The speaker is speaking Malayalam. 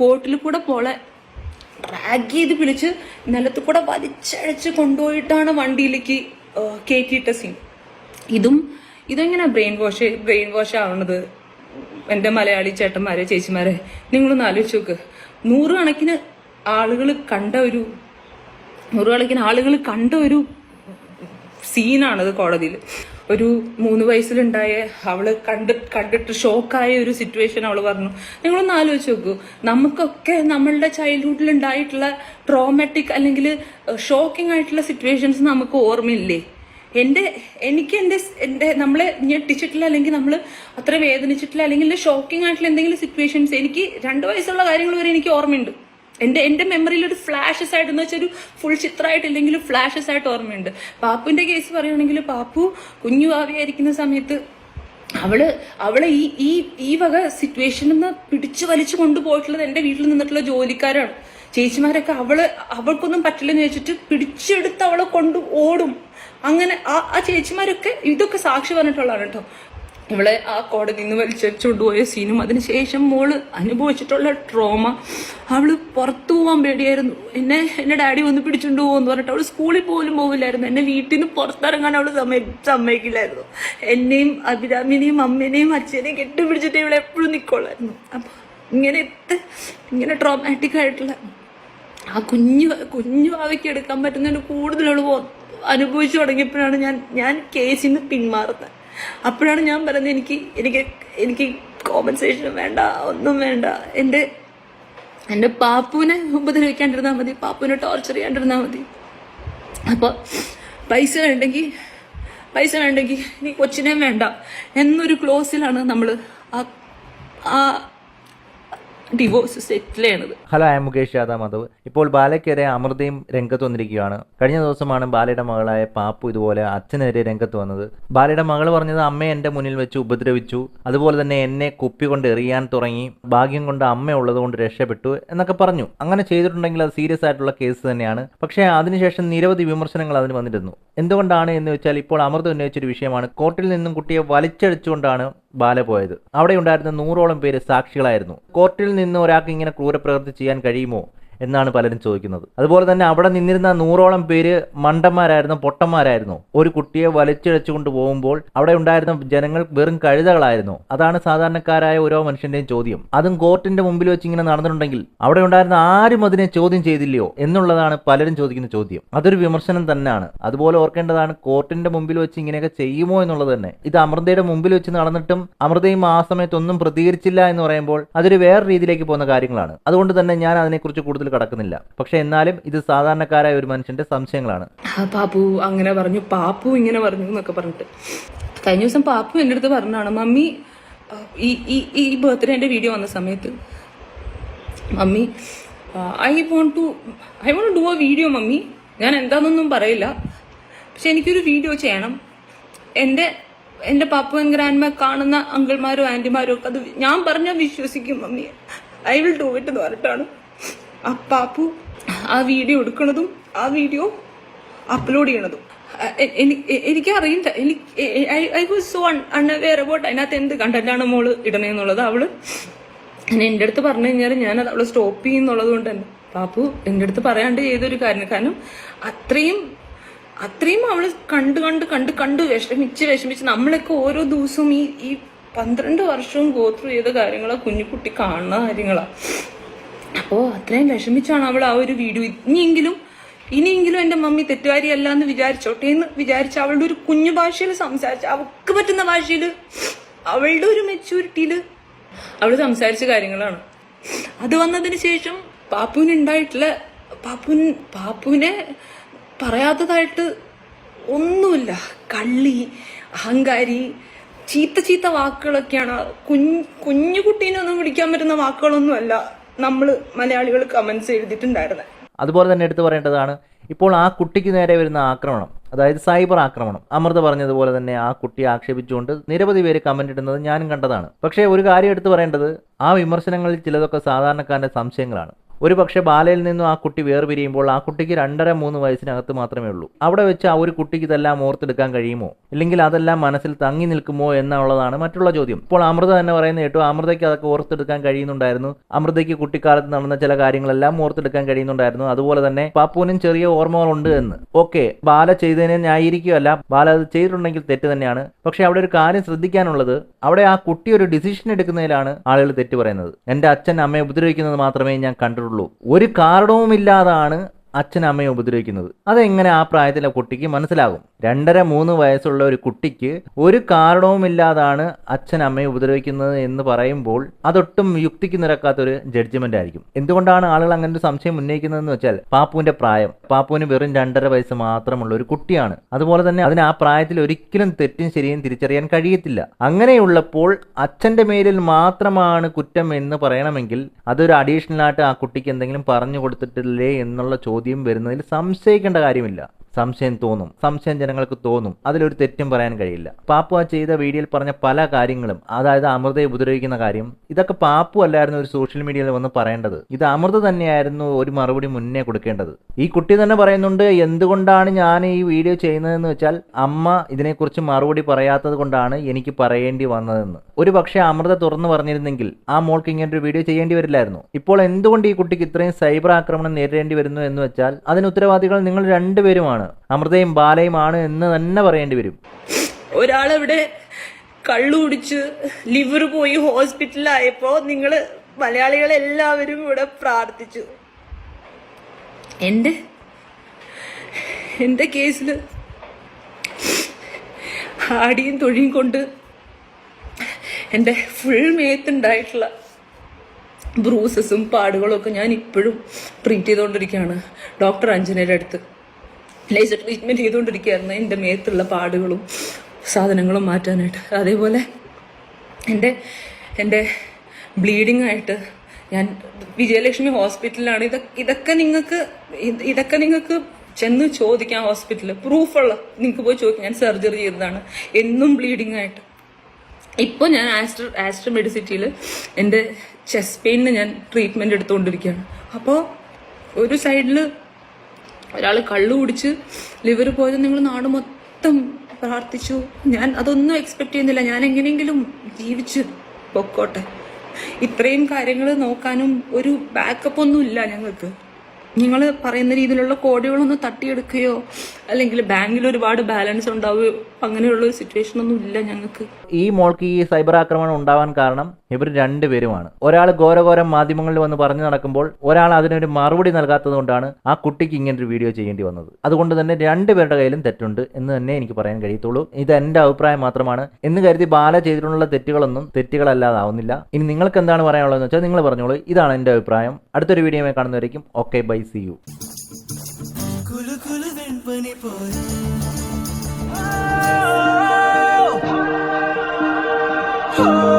ബോട്ടിൽ കൂടെ പോളെ ഡ്രാഗ് ചെയ്ത് പിടിച്ച് നിലത്ത് കൂടെ വലിച്ചഴച്ച് കൊണ്ടുപോയിട്ടാണ് വണ്ടിയിലേക്ക് കയറ്റിയിട്ട സീൻ ഇതും ഇതെങ്ങനെ ബ്രെയിൻ വാഷ് ബ്രെയിൻ വാഷ് ആവണത്? എന്റെ മലയാളി ചേട്ടന്മാരെ ചേച്ചിമാരെ നിങ്ങളൊന്ന് ആലോചിച്ച് നോക്ക്. നൂറുകണക്കിന് ആളുകൾ കണ്ട ഒരു നൂറുകണക്കിന് ആളുകൾ കണ്ട ഒരു സീനാണത് കോടതിയിൽ. ഒരു മൂന്ന് വയസ്സിലുണ്ടായ അവൾ കണ്ട് കണ്ടിട്ട് ഷോക്കായ ഒരു സിറ്റുവേഷൻ അവൾ പറഞ്ഞു. നിങ്ങളൊന്ന് ആലോചിച്ച് നോക്കൂ. നമുക്കൊക്കെ നമ്മളുടെ ചൈൽഡ്ഹുഡിൽ ഉണ്ടായിട്ടുള്ള ട്രോമാറ്റിക് അല്ലെങ്കിൽ ഷോക്കിംഗ് ആയിട്ടുള്ള സിറ്റുവേഷൻസ് നമുക്ക് ഓർമ്മയില്ലേ? എന്റെ എനിക്ക് എന്റെ എന്റെ നമ്മളെ ഞെട്ടിച്ചിട്ടില്ല അല്ലെങ്കിൽ നമ്മൾ അത്ര വേദനിച്ചിട്ടില്ല അല്ലെങ്കിൽ ഷോക്കിംഗ് ആയിട്ടുള്ള എന്തെങ്കിലും സിറ്റുവേഷൻസ് എനിക്ക് രണ്ട് വയസ്സുള്ള കാര്യങ്ങൾ വരെ എനിക്ക് ഓർമ്മയുണ്ട്. എന്റെ എന്റെ മെമ്മറിയിൽ ഒരു ഫ്ലാഷസ് ആയിട്ട് എന്ന് വെച്ചാൽ ഒരു ഫുൾ ചിത്രമായിട്ടില്ലെങ്കിലും ഫ്ലാഷസ് ആയിട്ട് ഓർമ്മയുണ്ട്. പാപ്പുവിന്റെ കേസ് പറയുകയാണെങ്കിൽ പാപ്പു കുഞ്ഞു ആവിയായിരിക്കുന്ന സമയത്ത് അവൾ അവളെ ഈ ഈ ഈ വക സിറ്റുവേഷനിൽ നിന്ന് പിടിച്ചു വലിച്ചു കൊണ്ടുപോയിട്ടുള്ളത് എന്റെ വീട്ടിൽ നിന്നിട്ടുള്ള ജോലിക്കാരാണ്. ചേച്ചിമാരൊക്കെ അവൾ അവൾക്കൊന്നും പറ്റില്ലെന്ന് വെച്ചിട്ട് പിടിച്ചെടുത്ത് അവളെ കൊണ്ട് ഓടും. അങ്ങനെ ആ ആ ചേച്ചിമാരൊക്കെ ഇതൊക്കെ സാക്ഷി പറഞ്ഞിട്ടുള്ളതാണ് കേട്ടോ. ഇവളെ ആ കോടതിയിൽ നിന്ന് വലിച്ചടിച്ചുകൊണ്ട് പോയ സീനും അതിനുശേഷം മോൾ അനുഭവിച്ചിട്ടുള്ള ട്രോമ അവൾ പുറത്തു പോകാൻ പേടിയായിരുന്നു. എന്നെ എന്നെ ഡാഡി ഒന്ന് പിടിച്ചുകൊണ്ട് പോകുമെന്ന് പറഞ്ഞിട്ട് അവൾ സ്കൂളിൽ പോലും പോകില്ലായിരുന്നു എന്നെ വീട്ടിൽ നിന്ന് പുറത്തിറങ്ങാൻ അവൾ സമയം സമ്മതിക്കില്ലായിരുന്നു. എന്നെയും അഭിരാമിനെയും അമ്മേനെയും അച്ഛനെയും കെട്ടിപ്പിടിച്ചിട്ട് ഇവളെ എപ്പോഴും നിൽക്കുള്ളായിരുന്നു അപ്പൊ ഇങ്ങനത്തെ ഇങ്ങനെ ട്രോമാറ്റിക് ആയിട്ടുള്ള ആ കുഞ്ഞു കുഞ്ഞു ഭാവിക്ക് എടുക്കാൻ പറ്റുന്നതിന് കൂടുതലുള്ള അനുഭവിച്ചു തുടങ്ങിയപ്പോഴാണ് ഞാൻ ഞാൻ കേസിൽ നിന്ന് പിന്മാറുന്നത്. അപ്പോഴാണ് ഞാൻ പറയുന്നത് എനിക്ക് എനിക്ക് എനിക്ക് കോമ്പൻസേഷനും വേണ്ട ഒന്നും വേണ്ട. എന്റെ എന്റെ പാപ്പുവിനെ ഉപദ്രവിക്കാണ്ടിരുന്നാൽ മതി പാപ്പുവിനെ ടോർച്ചർ ചെയ്യാണ്ടിരുന്നാൽ മതി. അപ്പോൾ പൈസ വേണ്ടെങ്കിൽ പൈസ വേണ്ടെങ്കിൽ ഇനി കൊച്ചിനെയും വേണ്ട എന്നൊരു ക്ലോസിലാണ് നമ്മൾ ആ ആ ഡിവോഴ്സ് സെറ്റിൽ ചെയ്യണത്. ഹലോ ഐ മുകേഷ് യാദവ് മാധവ് ഇപ്പോൾ ബാലയ്ക്കെതിരെ അമൃതയും രംഗത്ത് വന്നിരിക്കുകയാണ്. കഴിഞ്ഞ ദിവസമാണ് ബാലയുടെ മകളായ പാപ്പു ഇതുപോലെ അച്ഛനെതിരെ രംഗത്ത് വന്നത്. ബാലയുടെ മകൾ പറഞ്ഞത് അമ്മ എന്റെ മുന്നിൽ വെച്ച് ഉപദ്രവിച്ചു. അതുപോലെ തന്നെ എന്നെ കുപ്പി കൊണ്ട് എറിയാൻ തുടങ്ങി. ഭാഗ്യം കൊണ്ട് അമ്മ ഉള്ളതുകൊണ്ട് രക്ഷപ്പെട്ടു എന്നൊക്കെ പറഞ്ഞു. അങ്ങനെ ചെയ്തിട്ടുണ്ടെങ്കിൽ അത് സീരിയസ് ആയിട്ടുള്ള കേസ് തന്നെയാണ്. പക്ഷേ അതിനുശേഷം നിരവധി വിമർശനങ്ങൾ അതിന് വന്നിരുന്നു. എന്തുകൊണ്ടാണ് എന്ന് വെച്ചാൽ ഇപ്പോൾ അമൃത ഉന്നയിച്ചൊരു വിഷയമാണ്. കോർട്ടിൽ നിന്നും കുട്ടിയെ വലിച്ചടിച്ചുകൊണ്ടാണ് ബാല പോയത്. അവിടെ ഉണ്ടായിരുന്ന നൂറോളം പേര് സാക്ഷികളായിരുന്നു. കോർട്ടിൽ നിന്ന് ഒരാൾക്ക് ഇങ്ങനെ ക്രൂരപ്രവൃത്തി ചെയ്യാൻ കഴിയുമോ? എന്നാണ് പലരും ചോദിക്കുന്നത്. അതുപോലെ തന്നെ അവിടെ നിന്നിരുന്ന നൂറോളം പേര് മണ്ടന്മാരായിരുന്നു പൊട്ടന്മാരായിരുന്നു. ഒരു കുട്ടിയെ വലിച്ചിഴച്ചുകൊണ്ട് പോകുമ്പോൾ അവിടെ ഉണ്ടായിരുന്ന ജനങ്ങൾ വെറും കഴുതകളായിരുന്നു. അതാണ് സാധാരണക്കാരായ ഓരോ മനുഷ്യന്റെയും ചോദ്യം. അതും കോർട്ടിന്റെ മുമ്പിൽ വെച്ച് ഇങ്ങനെ നടന്നിട്ടുണ്ടെങ്കിൽ അവിടെ ഉണ്ടായിരുന്ന ആരും അതിനെ ചോദ്യം ചെയ്തില്ലയോ എന്നുള്ളതാണ് പലരും ചോദിക്കുന്ന ചോദ്യം. അതൊരു വിമർശനം തന്നെയാണ്. അതുപോലെ ഓർക്കേണ്ടതാണ് കോർട്ടിന്റെ മുമ്പിൽ വെച്ച് ഇങ്ങനെയൊക്കെ ചെയ്യുമോ എന്നുള്ളത് തന്നെ. ഇത് അമൃതയുടെ മുമ്പിൽ വെച്ച് നടന്നിട്ടും അമൃതയും ആ സമയത്തൊന്നും പ്രതികരിച്ചില്ല എന്ന് പറയുമ്പോൾ അതൊരു വേറെ രീതിയിലേക്ക് പോകുന്ന കാര്യങ്ങളാണ്. അതുകൊണ്ട് തന്നെ ഞാൻ അതിനെക്കുറിച്ച് കൂടുതൽ കടക്കുന്നില്ല. പക്ഷെ എന്നാലും ഇത് സാധാരണക്കാരായ ഒരു മനുഷ്യന്റെ സംശയങ്ങളാണ്. പാപ്പു അങ്ങനെ പറഞ്ഞു. പാപ്പു ഇങ്ങനെ പറഞ്ഞു എന്നൊക്കെ പറഞ്ഞിട്ട്. കഴിഞ്ഞ ദിവസം പാപ്പു എന്റെ അടുത്ത് പറഞ്ഞാണ് മമ്മി ആ, ഈ ഈ ബർത്ത്ഡേ എന്റെ വീഡിയോ വന്ന സമയത്ത് mummy I want to I want do a video mummy. ഞാൻ എന്താണെന്നൊന്നും പറയില്ല. പക്ഷെ എനിക്കൊരു വീഡിയോ ചെയ്യണം. എന്റെ എന്റെ പാപ്പു ഗ്രാൻഡ്മ കാണുന്ന അങ്കിൾമാരും ആന്റിമാരും ഒക്കെ അത് ഞാൻ പറഞ്ഞാൽ വിശ്വസിക്കും mummy. I will do it എന്ന് പറഞ്ഞിട്ടാണ്. ആ പാപ്പു ആ വീഡിയോ എടുക്കുന്നതും ആ വീഡിയോ അപ്ലോഡ് ചെയ്യണതും. എനിക്ക് അറിയില്ല എനിക്ക് I was so unaware about അതിനകത്ത് എന്ത് കണ്ടന്റാണ് മോൾ ഇടണേന്നുള്ളത് അവൾ എന്റെ അടുത്ത് പറഞ്ഞു കഴിഞ്ഞാൽ ഞാനത് അവൾ സ്റ്റോപ്പ് ചെയ്യുന്നുള്ളത് കൊണ്ട് തന്നെ. പാപ്പു എന്റെ അടുത്ത് പറയാണ്ട് ചെയ്തൊരു കാര്യം. കാരണം അത്രയും അത്രയും അവൾ കണ്ട് കണ്ട് കണ്ട് കണ്ട് വിഷമിച്ച് വിഷമിച്ച് നമ്മളൊക്കെ ഓരോ ദിവസവും ഈ ഈ പന്ത്രണ്ട് വർഷവും ഗോത്രൂ ചെയ്ത കാര്യങ്ങളാ കുഞ്ഞുകുട്ടി കാണുന്ന കാര്യങ്ങളാ. അപ്പോ അത്രയും വിഷമിച്ചാണ് അവൾ ആ ഒരു വീഡിയോ. ഇനിയെങ്കിലും ഇനിയെങ്കിലും എന്റെ മമ്മി തെറ്റുകാരിയല്ല എന്ന് വിചാരിച്ചോട്ടെ എന്ന് വിചാരിച്ച അവളുടെ ഒരു കുഞ്ഞു ഭാഷയിൽ സംസാരിച്ച അവൾക്ക് പറ്റുന്ന ഭാഷയിൽ അവളുടെ ഒരു മെച്യൂരിറ്റിയിൽ അവൾ സംസാരിച്ച കാര്യങ്ങളാണ്. അത് വന്നതിന് ശേഷം പാപ്പുവിന് ഉണ്ടായിട്ടുള്ള പാപ്പുവിൻ പാപ്പുവിനെ പറയാത്തതായിട്ട് ഒന്നുമില്ല. കള്ളി അഹങ്കാരി ചീത്ത ചീത്ത വാക്കുകളൊക്കെയാണ്. കുഞ്ഞു കുഞ്ഞു കുട്ടീനൊന്നും വിളിക്കാൻ പറ്റുന്ന വാക്കുകളൊന്നുമല്ല. നമ്മൾ മലയാളികൾ കമന്റ്സ് എഴുതിയിട്ടുണ്ടായിരുന്നത് അതുപോലെ തന്നെ എടുത്തു പറയേണ്ടതാണ് ഇപ്പോൾ ആ കുട്ടിക്ക് നേരെ വരുന്ന ആക്രമണം അതായത് സൈബർ ആക്രമണം. അമൃത പറഞ്ഞതുപോലെ തന്നെ ആ കുട്ടിയെ ആക്ഷേപിച്ചുകൊണ്ട് നിരവധി പേര് കമന്റ് ഇടുന്നത് ഞാനും കണ്ടതാണ്. പക്ഷേ ഒരു കാര്യം എടുത്തു പറയേണ്ടത് ആ വിമർശനങ്ങളിൽ ചിലതൊക്കെ സാധാരണക്കാരന്റെ സംശയങ്ങളാണ്. ഒരു പക്ഷേ ബാലയിൽ നിന്നും ആ കുട്ടി വേർപിരിയുമ്പോൾ ആ കുട്ടിക്ക് രണ്ടര മൂന്ന് വയസ്സിനകത്ത് മാത്രമേ ഉള്ളൂ. അവിടെ വെച്ച് ആ ഒരു കുട്ടിക്ക് ഇതെല്ലാം ഓർത്തെടുക്കാൻ കഴിയുമോ? ഇല്ലെങ്കിൽ അതെല്ലാം മനസ്സിൽ തങ്ങി നിൽക്കുമോ എന്നുള്ളതാണ് മറ്റുള്ള ചോദ്യം. ഇപ്പോൾ അമൃത തന്നെ പറയുന്ന കേട്ടു അമൃതയ്ക്ക് അതൊക്കെ ഓർത്തെടുക്കാൻ കഴിയുന്നുണ്ടായിരുന്നു. അമൃതയ്ക്ക് കുട്ടിക്കാലത്ത് നടന്ന ചില കാര്യങ്ങളെല്ലാം ഓർത്തെടുക്കാൻ കഴിയുന്നുണ്ടായിരുന്നു. അതുപോലെ തന്നെ പാപ്പുവിനും ചെറിയ ഓർമ്മകളുണ്ട് എന്ന്. ഓക്കെ ബാല ചെയ്തതിനെ ന്യായീകരിക്കുകയല്ല. ബാല അത് ചെയ്തിട്ടുണ്ടെങ്കിൽ തെറ്റ് തന്നെയാണ്. പക്ഷെ അവിടെ ഒരു കാര്യം ശ്രദ്ധിക്കാനുള്ളത്. അവിടെ ആ കുട്ടി ഒരു ഡിസിഷൻ എടുക്കുന്നതിലാണ് ആളുകൾ തെറ്റ് പറയുന്നത്. എന്റെ അച്ഛൻ അമ്മയെ ഉപദ്രവിക്കുന്നത് മാത്രമേ ഞാൻ കണ്ടിട്ടുള്ളൂ. ഒരു കാരണവുമില്ലാതാണ് അച്ഛൻ അമ്മയെ ഉപദ്രവിക്കുന്നത്. അതെങ്ങനെ ആ പ്രായത്തിലെ കുട്ടിക്ക് മനസ്സിലാകും? രണ്ടര മൂന്ന് വയസ്സുള്ള ഒരു കുട്ടിക്ക് ഒരു കാരണവുമില്ലാതാണ് അച്ഛൻ അമ്മയെ ഉപദ്രവിക്കുന്നത് എന്ന് പറയുമ്പോൾ അതൊട്ടും യുക്തിക്ക് നിരക്കാത്തൊരു ജഡ്ജ്മെന്റ് ആയിരിക്കും. എന്തുകൊണ്ടാണ് ആളുകൾ അങ്ങനെ ഒരു സംശയം ഉന്നയിക്കുന്നതെന്ന് വെച്ചാൽ പാപ്പുവിന്റെ പ്രായം. പാപ്പുവിന് വെറും രണ്ടര വയസ്സ് മാത്രമുള്ള ഒരു കുട്ടിയാണ്. അതുപോലെ തന്നെ അതിന് ആ പ്രായത്തിൽ ഒരിക്കലും തെറ്റും ശരിയും തിരിച്ചറിയാൻ കഴിയത്തില്ല. അങ്ങനെയുള്ളപ്പോൾ അച്ഛന്റെ മേലിൽ മാത്രമാണ് കുറ്റം എന്ന് പറയണമെങ്കിൽ അതൊരു അഡീഷണൽ ആയിട്ട് ആ കുട്ടിക്ക് എന്തെങ്കിലും പറഞ്ഞു കൊടുത്തിട്ടില്ലേ എന്നുള്ള ചോദ്യം വരുന്നതിൽ സംശയിക്കേണ്ട കാര്യമില്ല. സംശയം തോന്നും. സംശയം ജനങ്ങൾക്ക് തോന്നും. അതിലൊരു തെറ്റും പറയാൻ കഴിയില്ല. പാപ്പു ആ ചെയ്ത വീഡിയോയിൽ പറഞ്ഞ പല കാര്യങ്ങളും അതായത് അമൃതയെ ഉപദ്രവിക്കുന്ന കാര്യം ഇതൊക്കെ പാപ്പു അല്ലായിരുന്നു ഒരു സോഷ്യൽ മീഡിയയിൽ വന്ന് പറയേണ്ടത്. ഇത് അമൃത തന്നെയായിരുന്നു ഒരു മറുപടി മുന്നേ കൊടുക്കേണ്ടത്. ഈ കുട്ടി തന്നെ പറയുന്നുണ്ട് എന്തുകൊണ്ടാണ് ഞാൻ ഈ വീഡിയോ ചെയ്യുന്നതെന്ന് വെച്ചാൽ അമ്മ ഇതിനെക്കുറിച്ച് മറുപടി പറയാത്തത് കൊണ്ടാണ് എനിക്ക് പറയേണ്ടി വന്നതെന്ന്. ഒരു പക്ഷേ അമൃത തുറന്നു പറഞ്ഞിരുന്നെങ്കിൽ ആ മോൾക്ക് ഒരു വീഡിയോ ചെയ്യേണ്ടി വരില്ലായിരുന്നു. ഇപ്പോൾ എന്തുകൊണ്ട് ഈ കുട്ടിക്ക് ഇത്രയും സൈബർ ആക്രമണം നേരിടേണ്ടി വരുന്നു എന്ന് വെച്ചാൽ അതിന് ഉത്തരവാദികൾ നിങ്ങൾ രണ്ടുപേരുമാണ്. അമൃതയും ബാലയുമാണ് എന്ന് തന്നെ പറയേണ്ടി വരും. ഒരാളവിടെ കള്ളു കുടിച്ച് ലിവർ പോയി ഹോസ്പിറ്റലിലായപ്പോ നിങ്ങൾ മലയാളികളെല്ലാവരും ഇവിടെ പ്രാർത്ഥിച്ചു. എന്റെ എന്റെ കേസിൽ ആടിയും തൊഴിയും കൊണ്ട് എന്റെ ഫുൾ മേത്തുണ്ടായിട്ടുള്ള ബ്രൂസസും പാടുകളും ഒക്കെ ഞാൻ ഇപ്പോഴും ട്രീറ്റ് ചെയ്തുകൊണ്ടിരിക്കുകയാണ് ഡോക്ടർ അഞ്ജനയുടെ അടുത്ത്. ലേസർ ട്രീറ്റ്മെന്റ് ചെയ്തുകൊണ്ടിരിക്കുകയായിരുന്നു. എന്റെ മേത്തുള്ള പാടുകളും സാധനങ്ങളും മാറ്റാനായിട്ട്. അതേപോലെ എന്റെ എന്റെ ബ്ലീഡിംഗ് ആയിട്ട് ഞാൻ വിജയലക്ഷ്മി ഹോസ്പിറ്റലിലാണ്. ഇതൊക്കെ ഇതൊക്കെ നിങ്ങൾക്ക് ഇത് ഇതൊക്കെ നിങ്ങൾക്ക് ചെന്ന് ചോദിക്കാം ഹോസ്പിറ്റലിൽ പ്രൂഫുള്ള നിങ്ങൾക്ക് പോയി ചോദിക്കാം. ഞാൻ സർജറി ചെയ്തതാണ്. എന്നും ബ്ലീഡിംഗ് ആയിട്ട്. ഇപ്പോൾ ഞാൻ ആസ്ട്ര ആസ്റ്റർ മെഡിസിറ്റിയിൽ എന്റെ ചെസ്റ്റ് പെയിനിന് ഞാൻ ട്രീറ്റ്മെന്റ് എടുത്തുകൊണ്ടിരിക്കുകയാണ്. അപ്പോൾ ഒരു സൈഡിൽ ഒരാൾ കള്ളു കുടിച്ച് ലിവർ പോയത് നിങ്ങൾ നാട് മൊത്തം പ്രാർത്ഥിച്ചു. ഞാൻ അതൊന്നും എക്സ്പെക്ട് ചെയ്യുന്നില്ല. ഞാൻ എങ്ങനെയെങ്കിലും ജീവിച്ച് പൊക്കോട്ടെ. ഇത്രയും കാര്യങ്ങൾ നോക്കാനും ഒരു ബാക്കപ്പ് ഒന്നും ഇല്ല ഞങ്ങൾക്ക്. നിങ്ങൾ പറയുന്ന രീതിയിലുള്ള കോടികളൊന്നും തട്ടിയെടുക്കുകയോ അല്ലെങ്കിൽ ബാങ്കിൽ ഒരുപാട് ബാലൻസ് ഉണ്ടാവുകയോ അങ്ങനെയുള്ള ഒരു സിറ്റുവേഷൻ ഒന്നും ഇല്ല ഞങ്ങൾക്ക്. ഈ മോൾക്ക് ഈ സൈബർ ആക്രമണം ഉണ്ടാവാൻ കാരണം ഇവർ രണ്ടുപേരുമാണ് ഒരാൾ ഘോരഘോരം മാധ്യമങ്ങളിൽ വന്ന് പറഞ്ഞു നടക്കുമ്പോൾ ഒരാൾ അതിനൊരു മറുപടി നൽകാത്തത് കൊണ്ടാണ് ആ കുട്ടിക്ക് ഇങ്ങനെ ഒരു വീഡിയോ ചെയ്യേണ്ടി വന്നത്. അതുകൊണ്ട് തന്നെ രണ്ടുപേരുടെ കയ്യിലും തെറ്റുണ്ട് എന്ന് തന്നെ എനിക്ക് പറയാൻ കഴിയത്തുള്ളൂ. ഇത് എന്റെ അഭിപ്രായം മാത്രമാണ്. എന്ന് കരുതി ബാല ചെയ്തിട്ടുള്ള തെറ്റുകളൊന്നും തെറ്റുകളല്ലാതാവുന്നില്ല. ഇനി നിങ്ങൾക്ക് എന്താണ് പറയാനുള്ളതെന്ന് വെച്ചാൽ നിങ്ങൾ പറഞ്ഞോളൂ. ഇതാണ് എന്റെ അഭിപ്രായം. അടുത്തൊരു video കാണുന്നവരേക്കും okay bye see you കുലു വെൺപനി പോലെ Oh